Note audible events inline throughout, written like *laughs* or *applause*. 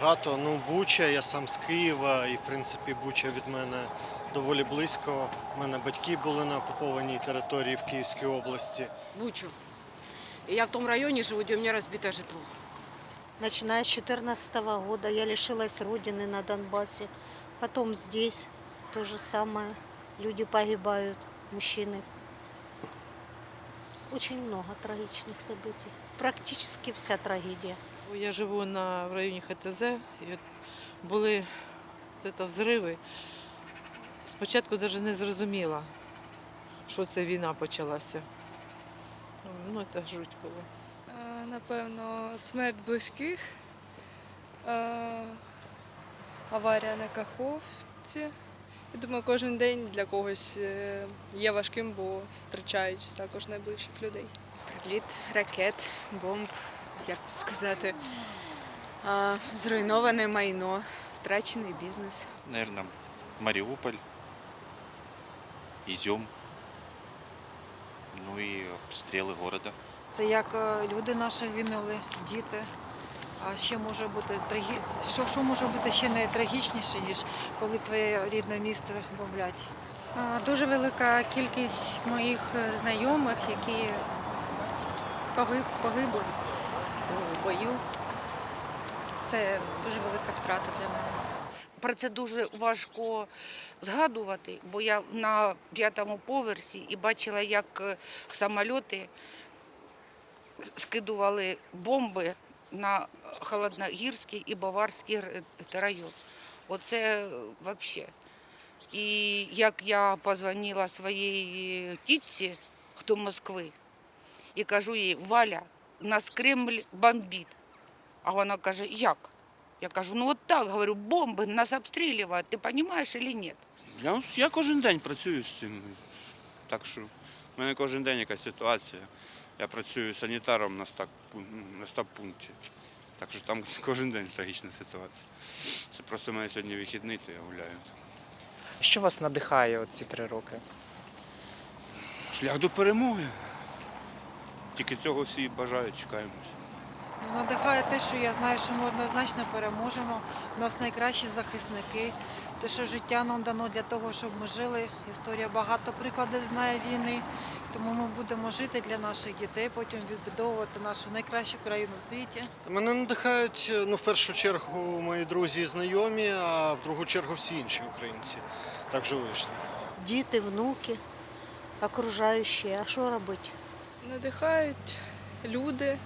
багато. Ну, Буча, я сам з Києва, і в принципі Буча від мене доволі близько. У мене батьки були на окупованій території в Київській області. Бучу. И я в том районе живу, где у меня разбито житло. Начиная с 2014 года я лишилась родины на Донбассе. Потом здесь то же самое. Люди погибают, мужчины. Очень много трагичных событий. Практически вся трагедия. Я живу на, в районі ХТЗ, і от були от це, взриви. Спочатку навіть не зрозуміла, що це війна почалася. Ну, це жуть було. Е, Напевно, смерть близьких, е, аварія на Каховці. Я думаю, кожен день для когось е, є важким, бо втрачають також найближчих людей. Приліт ракет, бомб, як це сказати, а, зруйноване майно, втрачений бізнес. Наверное, Мариуполь, Изюм, ну и обстрелы города. Це як е, люди наші гинули, діти. А ще може бути трагі... що, що може бути ще не трагічніше, ніж коли твоє рідне місто бомблять. Дуже велика кількість моїх е, знайомих, які погибли у бою. Це дуже велика втрата для мене. Про це дуже важко згадувати, бо я на п'ятому поверсі і бачила, як е, самольоти скидували бомби на Холодногірський і Баварський район. Оце взагалі. І як я позвонила своїй тітці, хто Москви, і кажу їй, Валя, нас Кремль бомбить. А вона каже, як? Я кажу, ну от так, говорю, бомби нас обстрілюють, ти розумієш чи ні? Я, я кожен день працюю з цим. Так що в мене кожен день якась ситуація. Я працюю санітаром на стаб, на стаб-пункті. Так що там *laughs* кожен день трагічна ситуація. Це просто в мене сьогодні вихідний, то я гуляю. Що вас надихає оці три роки? Шлях до перемоги. Тільки цього всі бажають, чекаємо. Ну, Надихає те, що я знаю, що ми однозначно переможемо. У нас найкращі захисники. Те, що життя нам дано для того, щоб ми жили. Історія багато прикладів знає війни. Тому ми будемо жити для наших дітей, потім відбудовувати нашу найкращу країну в світі. Мене надихають ну, в першу чергу мої друзі і знайомі, а в другу чергу всі інші українці. Так вже вийшло. Діти, внуки, окружающие. А що робити? Надихають люди,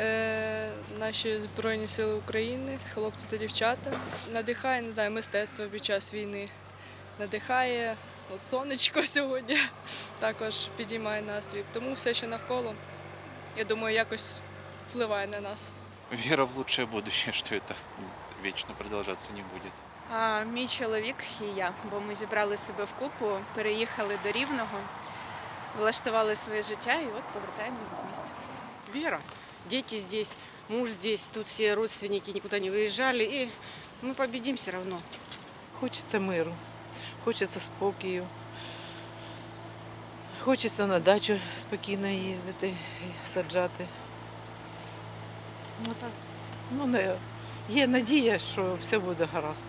е, наші Збройні Сили України, хлопці та дівчата. Надихає, не знаю, мистецтво під час війни. Надихає от сонечко *laughs* сьогодні, також підіймає настрій. Тому все, що навколо, я думаю, якось впливає на нас. Вера в лучшее будущее, *laughs* что это вечно продолжаться не будет. А, мій чоловік і я, бо ми зібрали себе в купу, переїхали до Рівного, влаштували своє життя і от повертаємось до міста. Вера. Дети здесь, муж здесь, тут все родственники никуда не выезжали. И мы победим все равно. Хочеться миру, хочеться спокою. Хочеться на дачу спокійно їздити, саджати. Ну так. Ну, не, є надія, що все буде гаразд.